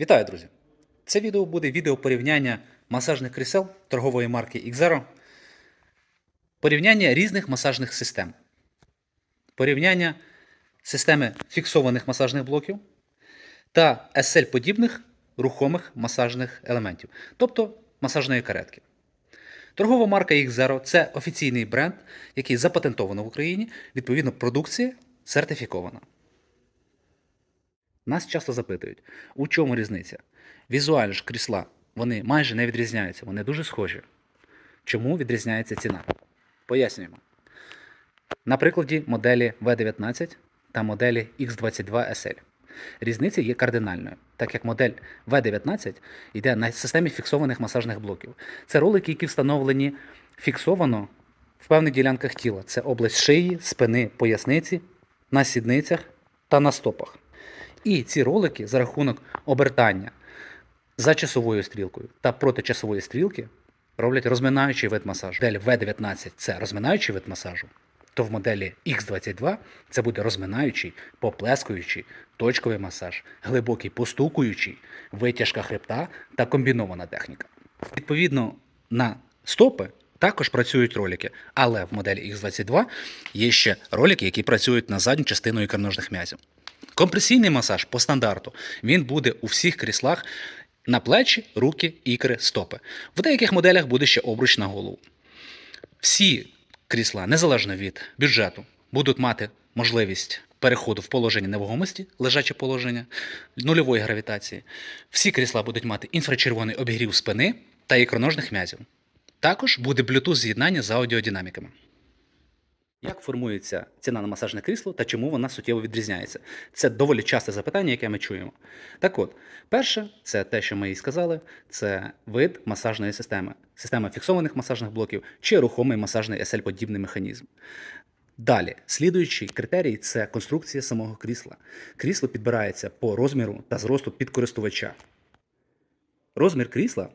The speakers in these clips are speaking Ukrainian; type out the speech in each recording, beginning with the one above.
Вітаю, друзі! Це відео буде відео порівняння масажних крісел торгової марки Xero, порівняння різних масажних систем, порівняння системи фіксованих масажних блоків та SL-подібних рухомих масажних елементів, тобто масажної каретки. Торгова марка Xero – це офіційний бренд, який запатентовано в Україні, відповідно, продукція сертифікована. Нас часто запитують, у чому різниця? Візуально ж крісла, вони майже не відрізняються, вони дуже схожі. Чому відрізняється ціна? Пояснюємо. На прикладі моделі V19 та моделі X22 SL. Різниця є кардинальною, так як модель V19 йде на системі фіксованих масажних блоків. Це ролики, які встановлені фіксовано в певних ділянках тіла. Це область шиї, спини, поясниці, на сідницях та на стопах. І ці ролики за рахунок обертання за часовою стрілкою та проти часової стрілки роблять розминаючий вид масажу. Модель V19 це розминаючий вид масажу, то в моделі X22 це буде розминаючий, поплескуючий, точковий масаж, глибокий постукуючий, витяжка хребта та комбінована техніка. Відповідно на стопи також працюють ролики, але в моделі X22 є ще ролики, які працюють на задню частину ікроножних м'язів. Компресійний масаж по стандарту він буде у всіх кріслах на плечі, руки, ікри, стопи. В деяких моделях буде ще обруч на голову. Всі крісла, незалежно від бюджету, будуть мати можливість переходу в положення невагомості, лежаче положення, нульової гравітації. Всі крісла будуть мати інфрачервоний обігрів спини та ікроножних м'язів. Також буде Bluetooth з'єднання з аудіодинаміками. Як формується ціна на масажне крісло та чому вона суттєво відрізняється? Це доволі часте запитання, яке ми чуємо. Так от, перше, це те, що ми і сказали, це вид масажної системи, система фіксованих масажних блоків чи рухомий масажний SL-подібний механізм. Далі, слідуючий критерій це конструкція самого крісла. Крісло підбирається по розміру та зросту підкористувача. Розмір крісла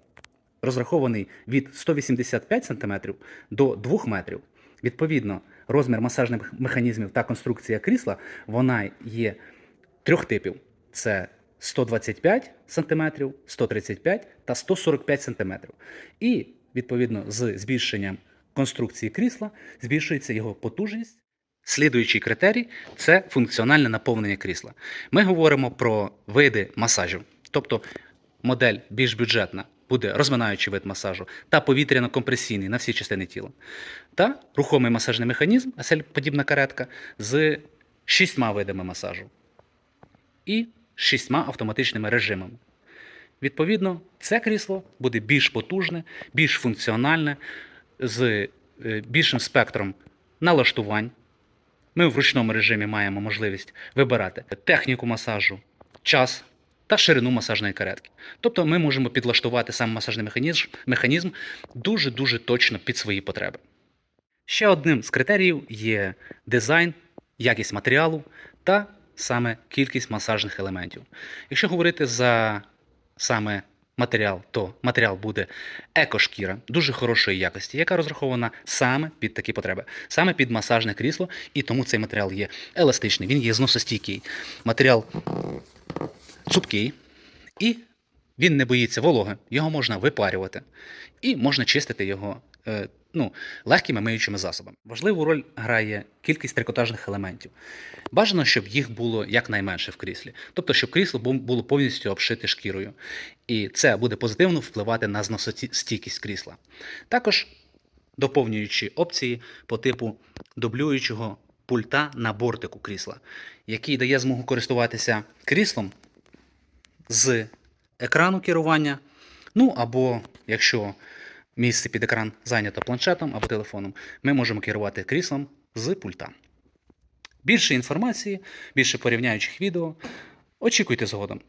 розрахований від 185 см до 2 метрів. Відповідно, розмір масажних механізмів та конструкція крісла вона є трьох типів: це 125 см, 135 та 145 см. І відповідно з збільшенням конструкції крісла збільшується його потужність. Слідуючий критерій це функціональне наповнення крісла. Ми говоримо про види масажів, тобто модель більш бюджетна буде розминаючий вид масажу та повітряно-компресійний на всі частини тіла, та рухомий масажний механізм, подібна каретка, з шістьма видами масажу і шістьма автоматичними режимами. Відповідно, це крісло буде більш потужне, більш функціональне, з е, більшим спектром налаштувань. Ми в ручному режимі маємо можливість вибирати техніку масажу, час та ширину масажної каретки. Тобто ми можемо підлаштувати сам масажний механізм, дуже-дуже точно під свої потреби. Ще одним з критеріїв є дизайн, якість матеріалу та саме кількість масажних елементів. Якщо говорити за саме матеріал, то матеріал буде екошкіра дуже хорошої якості, яка розрахована саме під такі потреби, саме під масажне крісло, і тому цей матеріал є еластичний, він є зносостійкий. Матеріал цупкий і він не боїться вологи, його можна випарювати і можна чистити його е, ну, легкими миючими засобами. Важливу роль грає кількість трикотажних елементів. Бажано, щоб їх було якнайменше в кріслі, тобто, щоб крісло було повністю обшите шкірою. І це буде позитивно впливати на зносостійкість крісла. Також доповнюючи опції по типу дублюючого пульта на бортику крісла, який дає змогу користуватися кріслом з екрану керування. Ну або якщо місце під екран зайнято планшетом або телефоном, ми можемо керувати кріслом з пульта. Більше інформації, більше порівняючих відео. Очікуйте згодом.